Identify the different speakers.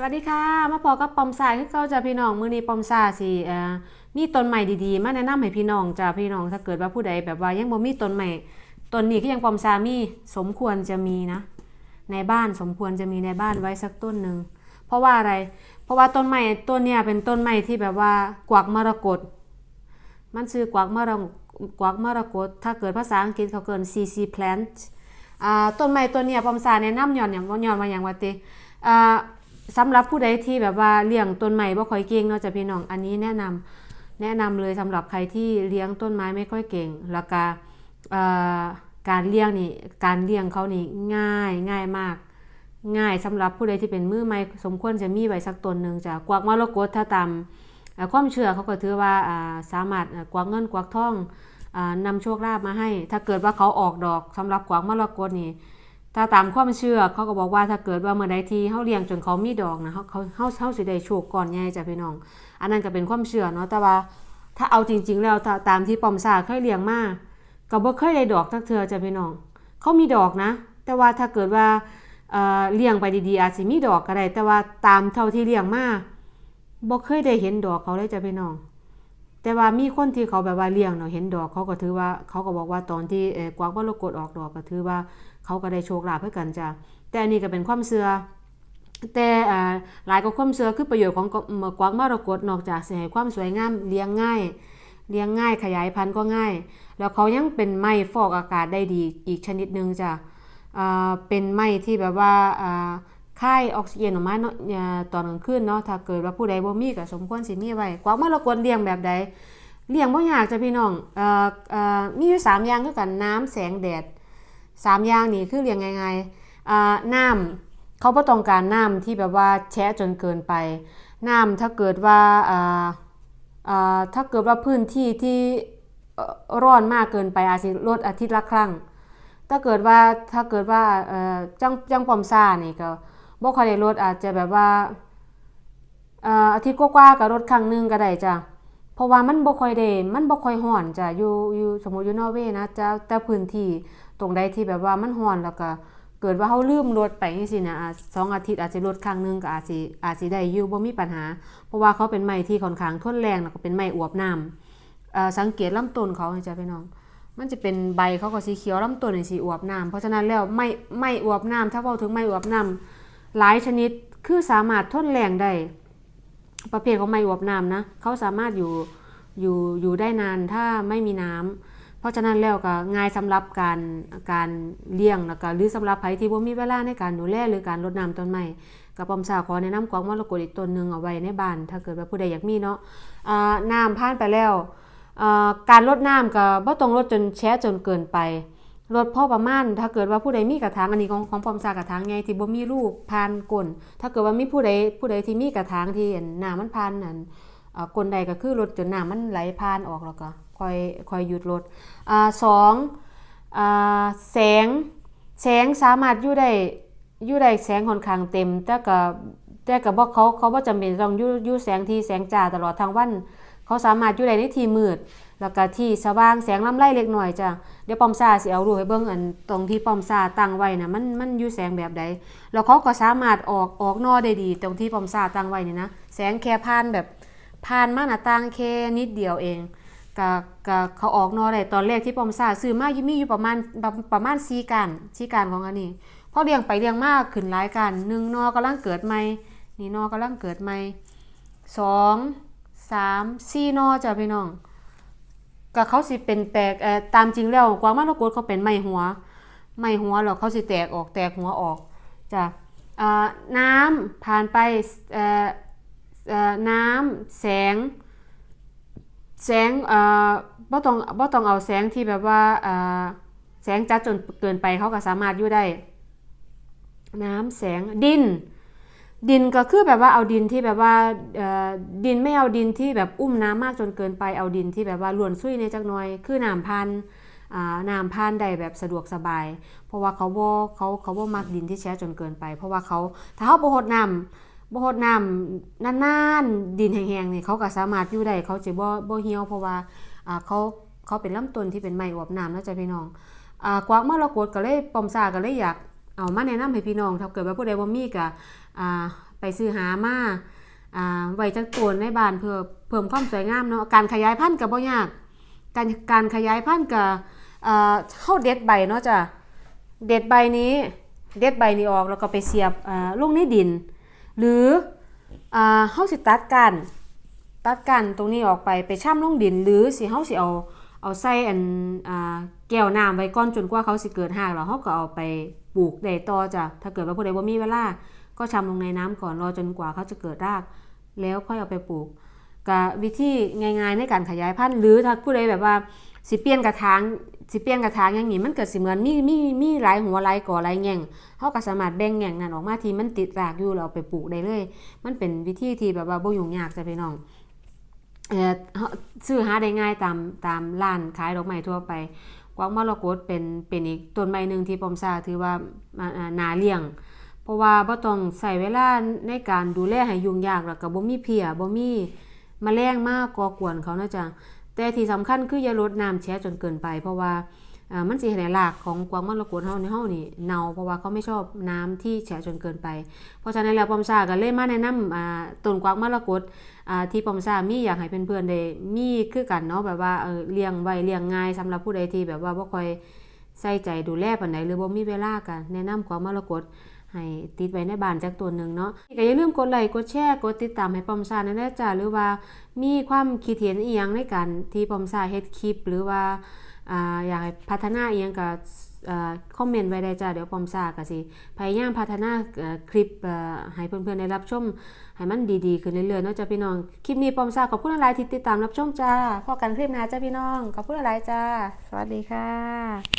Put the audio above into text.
Speaker 1: สวัสดีค่ะ มาพอกับปอมซาคือเก่าจะพี่น้องมือนี้ปอมซาสิเอ่อมีต้นใหม่ดีๆ มาแนะนำให้พี่น้องจ้ะพี่น้องถ้าเกิดว่าผู้ใดแบบว่ายังบ่มีต้นใหม่ต้นนี้ก็ยังปอมซามีสมควรจะมีนะ ในบ้านสมควรจะมีในบ้านไว้สักต้นหนึ่งเพราะว่าอะไร เพราะว่าต้นใหม่ต้นเนี้ยเป็นต้นใหม่ที่แบบว่ากวักมรกตมันชื่อกวักมรกกวักมรกตถ้าเกิดภาษาอังกฤษเขาเกิน CC plant อ่าต้นไม้ต้นเนี้ยปอมซาแนะนำย้อนอย่างว่อนมาอย่างว่าติอ่า สำหรับผู้ใดที่แบบว่าเลี้ยงต้นไม้บ่ค่อยเก่งเนาะจ้ะพี่น้องอันนี้แนะนำแนะนำเลยสำหรับใครที่เลี้ยงต้นไม้ไม่ค่อยเก่ง แล้วก็อ่าการเลี้ยงนี่การเลี้ยงเขานี่ง่ายง่ายมาก ง่ายสำหรับผู้ใดที่เป็นมือใหม่สมควรจะมีไว้สักต้นหนึ่งจ้ะกวักมรกตถ้าตามอ่าความเชื่อเขาก็ถือว่าสามารถกวักเงินกวักทองอ่านำโชคลาภมาให้ ถ้าเกิดว่าเขาออกดอกสำหรับกวางมรกตนี่ ถ้าตามความเชื่อเขาก็บอกว่าถ้าเกิดว่าเมื่อใดที่เขาเลี้ยงจนเขามีดอกนะเขาเขาเขาเขาสิได้โชคก่อนใหญ่จ้ะพี่น้อง อันนั้นก็เป็นความเชื่อเนาะแต่ว่าถ้าเอาจริง ๆ แล้วถ้าตามที่ปอมซาเคยเลี้ยงมาก็บ่เคยได้ดอกสักเทื่อจ้ะพี่น้องเขามีดอกนะ แต่ว่าถ้าเกิดว่าเอ่อเลี้ยงไปดีๆอาจสิมีดอกก็ได้แต่ว่าตามเท่าที่เลี้ยงมาบ่เคยได้เห็นดอกเขาเลยจ้ะพี่น้อง แต่ว่ามีคนที่เขาแบบว่าเลี้ยงเนาะเห็นดอกเขาก็ถือว่าเขาก็บอกว่าตอนที่เออกวางมรกตออกดอกก็ถือว่า เขาก็ได้โชคลาภเพื่อกันจ้ะแต่อันนี้ก็เป็นความเชื่อแต่อ่าหลายก็ความเชื่อคือประโยชน์ของกวางมรกตนอกจากสิให้ความสวยงามเลี้ยงง่าย เลี้ยงง่ายขยายพันธุ์ก็ง่าย แล้วเขายังเป็นไม้ฟอกอากาศได้ดีอีกชนิดหนึ่งจ้ะอ่าเป็นไม้ที่แบบว่าอ่าค่ายออกซิเจนออกมาเนาะตอนกลางคืนเนาะถ้าเกิดว่าผู้ใดบ่มีก็สมควรสิมีไว้กวางมรกตเลี้ยงแบบใดเลี้ยงบ่ยากจ้ะพี่น้องอ่อเอ่อมีอยู่สามอย่างคือกันน้ำแสงแดด สามอย่างนี่คือเลี้ยงง่ายๆน้ำเขาบ่ต้องการน้ำที่แบบว่าแฉะจนเกินไป น้ำถ้าเกิดว่าถ้าเกิดว่าพื้นที่ที่ร้อนมากเกินไปอาจสิลดอาทิตย์ละครั้ง ถ้าเกิดว่าถ้าเกิดว่าจังจังปอมซ่านี่ก็บ่ค่อยได้ลดอาจจะแบบว่าอาทิตย์กว่าๆก็ลดครั้งหนึงก็ได้จ้ะเพราะว่ามันบ่ค่อยได้มันบ่ค่อยร้อนจ้ะอยู่อยู่สมมติอยู่นอร์เวย์นะจะแต่พื้นที่ ตรงใดที่แบบว่ามันร้อนแล้วก็เกิดว่าเฮาลืมรถไปจังซี่นะสองอาทิตย์อาจสิลดครั้งหนึงก็อาจสิอาจสิได้อยู่บ่มีปัญหา เพราะว่าเขาเป็นไม้ที่ค่อนข้างทนแรงแล้วก็เป็นไม้อวบน้ำสังเกตลำต้นเขาจ้ะพี่น้อง มันจะเป็นใบเขาก็สีเขียวลำต้นสีอวบน้ำเพราะฉะนั้นแล้วไม้ไม้อวบน้ำถ้าเว้าถึงไม้อวบน้ำหลายชนิดคือสามารถทนแรงได้ประเภทของไม้อวบน้ำนะเขาสามารถอยู่อยู่อยู่ได้นานถ้าไม่มีน้ำ เพราะฉะนั้นแล้วก็ง่ายสำหรับการการเลี้ยงแล้วก็หรือสำหรับใครที่บ่มีเวลาในการดูแลหรือการรดน้ำต้นไม้กับปอมสาขอแนะนำกวางมรกตอีกต้นหนึงเอาไว้ในบ้าน ถ้าเกิดว่าผู้ใดอยากมีเนาะอ่าน้ำผ่านไปแล้วอ่าการรดน้ำก็บ่ต้องรดจนแฉะจนเกินไปรดพอประมาณถ้าเกิดว่าผู้ใดมีกระถางอันนี้ของของปอมสากระถางไงที่บ่มีลูกผ่านก้นถ้าเกิดว่ามีผู้ใดผู้ใดที่มีกระถางที่อันน้ำมันผ่านนั่นกลใดก็คือรถจนน้ำมันไหลผ่านออกแล้วก็ คอยคอยหยุดรถอ่าสองอ่าแสงแสงสามารถอยู่ได้อยู่ได้แสงค่อนข้างเต็ม แต่ก็แต่ก็บ่เขาเขาบ่จำเป็นต้องอยู่อยู่แสงที่แสงจ้าตลอดทั้งวัน เขาสามารถอยู่ได้ในที่มืด แล้วก็ที่สว่างแสงลำไรเล็กน้อยจ้ะเดี๋ยวปอมซาสิเอารูปให้เบิ่งอันตรงที่ปอมซาตั้งไว้นะมันมันอยู่แสงแบบใดแล้วเขาก็สามารถออกออกนอได้ดี ตรงที่ปอมซาตั้งไว้นี่นะแสงแค่ผ่านแบบผ่านมาหน้าต่างแค่นิดเดียวเอง ก็ก็เขาออกนอได้ตอนแรกที่ปอมซาซื้อมาอยู่มีอยู่ประมาณประมาณ4การ4การของอันนี้พอเลี้ยงไปเลี้ยงมากขึ้นหลายการหนึ่งนอกำลังเกิดใหม่นี่นอกำลังเกิดใหม่สองสามสี่นอจ้ะพี่น้องก็เขาสิเป็นแตกเอ่อตามจริงแล้วกวางมรกตเขาเป็นไม้หัวไม้หัวแล้วเขาสิแตกออกแตกหัวออกจ้ะน้ำผ่านไปน้ำแสง แสงเอ่อบ่ต้องบ่ต้องเอาแสงที่แบบว่าเอ่อแสงจัดจนเกินไปเขาก็สามารถอยู่ได้ น้ำแสงดิน ดินก็คือแบบว่าเอาดินที่แบบว่าดินไม่เอาดินที่แบบอุ้มน้ำมากจนเกินไปเอาดินที่แบบว่าล้วนซุยในจักหน่อย คือน้ำพันน้ำพันได้แบบสะดวกสบาย เพราะว่าเขาบ่เขาเขาบ่มักดินที่แช่จนเกินไป เพราะว่าเขาถ้าเขาบ่รดน้ำ บ่รดน้ำนานๆดินแห้งๆนี่เขาก็สามารถอยู่ได้เขาจะบ่บ่เหี่ยวเพราะว่าอ่าเขาเขาเป็นลำต้นที่เป็นไม้อวบน้ำนะจ๊ะพี่น้องอ่ากวางมรกตก็เลยปอมซาก็เลยอยากเอามาแนะนำให้พี่น้องถ้าเกิดว่าผู้ใดบ่มีก็อ่าไปซื้อหามาอ่าไว้จักตัวในบ้านเพื่อเพิ่มความสวยงามเนาะการขยายพันธุ์ก็บ่ยาก การการขยายพันธุ์ก็เอ่อเฮาเด็ดใบเนาะจ้ะเด็ดใบนี้เด็ดใบนี้ออกแล้วก็ไปเสียบอ่าลงในดิน หรืออ่าเฮาสิตัดกันตัดกันตรงนี้ออกไปไปช่ำลงดิน หรือสิเฮาสิเอาเอาใส่อันอ่าแก้วน้ำไว้ก่อนจนกว่าเขาสิเกิดหากแล้วเฮาก็เอาไปปลูกได้ต่อจ้ะถ้าเกิดว่าผู้ใดบ่มีเวลาก็ช่ำลงในน้ำก่อนรอจนกว่าเขาจะเกิดราก แล้วค่อยเอาไปปลูกกับวิธีง่ายๆในการขยายพันธุ์หรือถ้าผู้ใดแบบว่า สิเปลี่ยนกระถางสิเปลี่ยนกระถางอย่างนี้มันเกิดสิเหมือนมีมีมีหลายหัวหลายก่อหลายแง่งเขาก็สามารถแบ่งแง่งนั้นออกมาที่มันติดรากอยู่แล้วเอาไปปลูกได้เลย มันเป็นวิธีที่แบบว่าบ่ยุ่งยากจ้ะพี่น้องเอ่อเฮาซื้อหาได้ง่ายตามตามร้านขายดอกไม้ทั่วไปกวางมรกตเป็นเป็นอีกต้นไม้หนึ่งที่ปอมซาถือว่าอ่าอ่านาเลี้ยง เพราะว่าบ่ต้องใส่เวลาในการดูแลให้ยุ่งยากแล้วก็บ่มีเพียบ่มีแมลงมากก่อกวนเขานะจ๊ะ แต่ที่สำคัญคืออย่าลดน้ำแช่จนเกินไป เพราะว่ามันสิให้รากของกวางมรกตเฮาในเฮานี่เน่าเพราะว่าเขาไม่ชอบน้ำที่แฉะจนเกินไป เพราะฉะนั้นแล้วปอมซาก็เลยมาแนะนำอ่าต้นกวางมรกตอ่าที่ปอมซามีอยากให้เพื่อนๆได้มีคือกันเนาะแบบว่าเลี้ยงไว้เลี้ยงง่ายสำหรับผู้ใดที่แบบว่าบ่ค่อยใส่ใจดูแลปานใดหรือบ่มีเวลาก็แนะนำกวางมรกต ให้ติดไว้ในบ้านจากตัวหนึ่งเนาะก็อย่าลืมกดไลค์กดแชร์กดติดตามให้ปอมซาแน่ๆจ้าหรือว่ามีความคิดเห็นอียงในการที่ปอมซาเฮ็ดคลิป หรือว่าอ่าอยากให้พัฒนาอียงก็อ่าคอมเมนต์ไว้ได้จ้าเดี๋ยวปอมซาก็สิพยายามพัฒนาคลิปให้เพื่อนๆได้รับชมให้มันดีๆขึ้นเรื่อยๆเนาะจ้าพี่น้องคลิปนี้ปอมซาขอบคุณหลายที่ติดตามรับชมจ้าพอกันคลิปหน้าจ้าพี่น้องขอบคุณหลายจ้า สวัสดีค่ะ